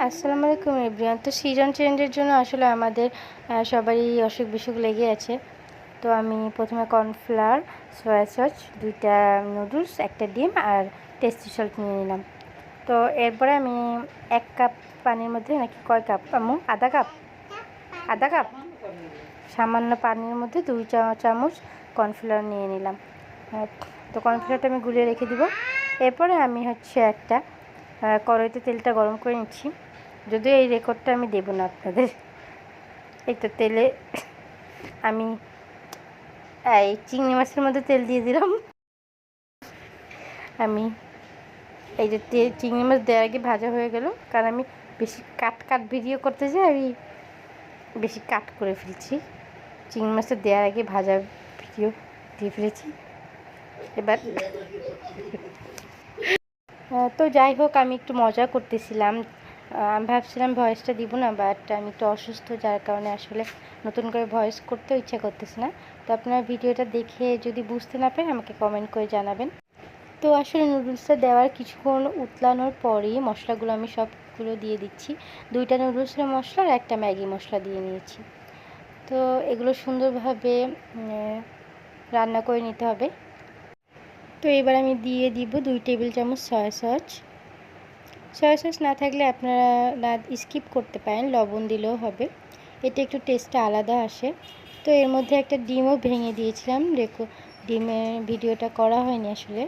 আসসালামু আলাইকুম, এভরিওয়ান। তো সিজন চেঞ্জের জন্য আসলে আমাদের সবারই অসুখ বিসুখ লেগে আছে। তো আমি প্রথমে কর্নফ্লাওয়ার সয়া সস দুইটা নুডলস একটা ডিম আর টেস্টি সল্ট নিয়ে নিলাম। তো এরপরে আমি এক কাপ পানির মধ্যে নাকি কয় কাপ? আমু আধা কাপ? আধা কাপ? সামান্য পানির মধ্যে দুই চামচ কর্নফ্লাওয়ার নিয়ে নিলাম। তো কর্নফ্লাওয়ারটা আমি গুলিয়ে রেখে দিব। এরপরে আমি হচ্ছে একটা কড়াইতে তেলটা গরম করে নিচ্ছি। যদিও এই রেকর্ডটা আমি দেব না আপনাদের। এই তো তেলে আমি, এই চিংড়ি মাছের মধ্যে তেল দিয়ে দিলাম। আমি এই যে চিংড়ি মাছ দেওয়ার আগে ভাজা হয়ে গেল। কারণ আমি বেশি কাট কাট ভিডিও করতে যাই আমি বেশি কাট করে ফেলছি। চিংড়ি মাছটা দেওয়ার আগে ভাজা ভিডিও দিয়ে ফেলেছি। এবার তো যাই হোক, আমি একটু মজা করতেছিলাম। আমি ভাবছিলাম ভয়েসটা দিব না বাট আমি একটু অসুস্থ, যার কারণে আসলে নতুন করে ভয়েস করতেও ইচ্ছা করতেছে না। তো আপনারা ভিডিওটা দেখে যদি বুঝতে না পারেন, আমাকে কমেন্ট করে জানাবেন। তো আসলে নুডলসটা দেওয়ার কিছুক্ষণ উতলানোর পরেই মশলাগুলো আমি সবগুলো দিয়ে দিচ্ছি। দুইটা নুডলসের মশলা আর একটা ম্যাগি মশলা দিয়ে নিয়েছি। তো এগুলো সুন্দরভাবে রান্না করে নিতে হবে। তো এবার আমি দিয়ে দিব দুই টেবিল চামচ সয়া সস। সয়া সস না থাকলে আপনারা না স্কিপ করতে পারেন, লবণ দিলেও হবে। এটা একটু টেস্টটা আলাদা আসে। তো এর মধ্যে একটা ডিমও ভেঙে দিয়েছিলাম। দেখো ডিমের ভিডিওটা করা হয়নি আসলে।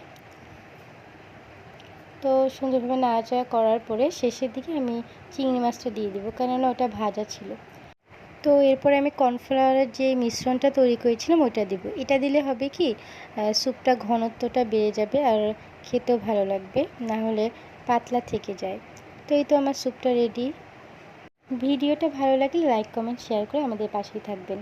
তো সুন্দরভাবে নাড়াচাড়া করার পরে শেষের দিকে আমি চিংড়ি মাছটা দিয়ে দিব, কেননা ওটা ভাজা ছিল। তো এরপরে আমি কর্নফ্লাওয়ারের যে মিশ্রণটা তৈরি করেছিলাম, ওইটা দিব। এটা দিলে হবে কি স্যুপটা ঘনত্বটা বেড়ে যাবে আর খেতেও ভালো লাগবে, না হলে পাতলা থেকে যায়। তো এই তো আমার স্যুপটা রেডি। ভিডিওটা ভালো লাগলে লাইক, কমেন্ট, শেয়ার করে আমাদের পাশেই থাকবেন।